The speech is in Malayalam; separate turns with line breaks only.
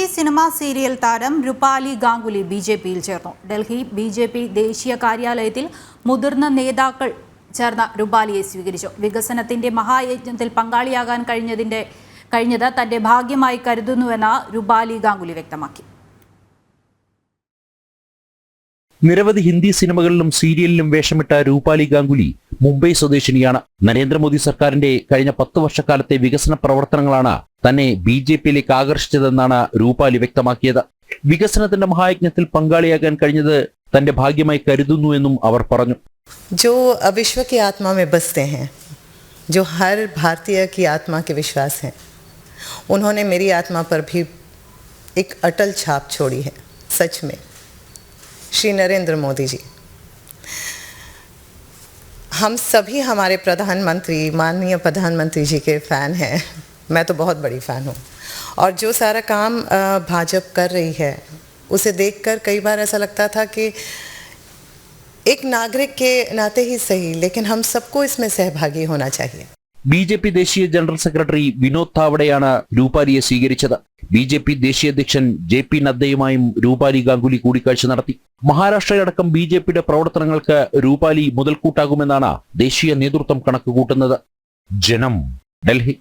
ഹിന്ദി സിനിമാ സീരിയൽ താരം രുപാലി ഗാംഗുലി ബി ജെ പിയിൽ ചേർന്നു ഡൽഹി ബി ജെ പി ദേശീയ കാര്യാലയത്തിൽ മുതിർന്ന നേതാക്കൾ ചേർന്ന രുപാലിയെ സ്വീകരിച്ചു വികസനത്തിന്റെ മഹായജ്ഞത്തിൽ പങ്കാളിയാകാൻ കഴിഞ്ഞതിൻ്റെ കഴിഞ്ഞത് തന്റെ ഭാഗ്യമായി കരുതുന്നുവെന്ന് രുപാലി ഗാംഗുലി വ്യക്തമാക്കി
നിരവധി ഹിന്ദി സിനിമകളിലും സീരിയലിലും വേഷമിട്ട രൂപാലി ഗാംഗുലി മുംബൈ സ്വദേശിനിയാണ് നരേന്ദ്രമോദി സർക്കാരിന്റെ കഴിഞ്ഞ പത്ത് വർഷക്കാലത്തെ വികസന പ്രവർത്തനങ്ങളാണ് ತನ್ನ ಬಿಜೆಪಿ ಲಿಕಾಗ್ರಷ್ಟದಂದನ ರೂಪಾಲಿ ವ್ಯಕ್ತ maakteದ ವಿಕಸನದಂತಹ ಮಹಾಯಜ್ಞತில் ಪಂಗಾಳಿಯಾಗನ್ ಕಣಿದೆ ತನ್ನೆ ಭಾಗ್ಯಮೈ ಕರುದನ್ನು ಎಂದು ಅವರ್ ಪರಣು
ಜೋ ಅವಿಶ್ವ ಕೆ ಆತ್ಮ ಮೇ ಬಸತೆ ಹೈ ಜೋ ಹರ್ ಭಾರತೀಯ ಕಿ ಆತ್ಮ ಕೆ ವಿಶ್ವಾಸ್ ಹೈ ಉನ್ಹೋನೆ ಮೇರಿ ಆತ್ಮಾ ಪರ್ ಭಿ ಏಕ್ ಅಟಲ್ ಚಾಪ್ ಚೋಡಿ ಹೈ ಸಚ್ ಮೇ ಶ್ರೀ ನರೇಂದ್ರ ಮೋದಿಜಿ ಹಮ್ ಸಭಿ ಹಮಾರೆ ಪ್ರಧಾನಮಂತ್ರಿ ಮಾನ್ನೀಯ ಪ್ರಧಾನಮಂತ್ರಿಜಿ ಕೆ ಫ್ಯಾನ್ ಹೈ मैं तो बहुत बड़ी फ़ैन हूँ और जो सारा काम भाजप कर रही है उसे देखकर कई बार ऐसा लगता था कि एक नागरिक के नाते ही सही लेकिन हम सबको इसमें सहभागी होना चाहिए
बीजेपी देशीय जनरल सेक्रेटरी विनोद तावड़ रूपाली स्वीकृत बीजेपी देशीय अध्यक्ष जे पी नड्डय रूपाली गांगुली कूड़का महाराष्ट्र अटकम बीजेपी प्रवर्त रूपाली मुदलकूटा देशीय नेतृत्व कूट जनम डेलि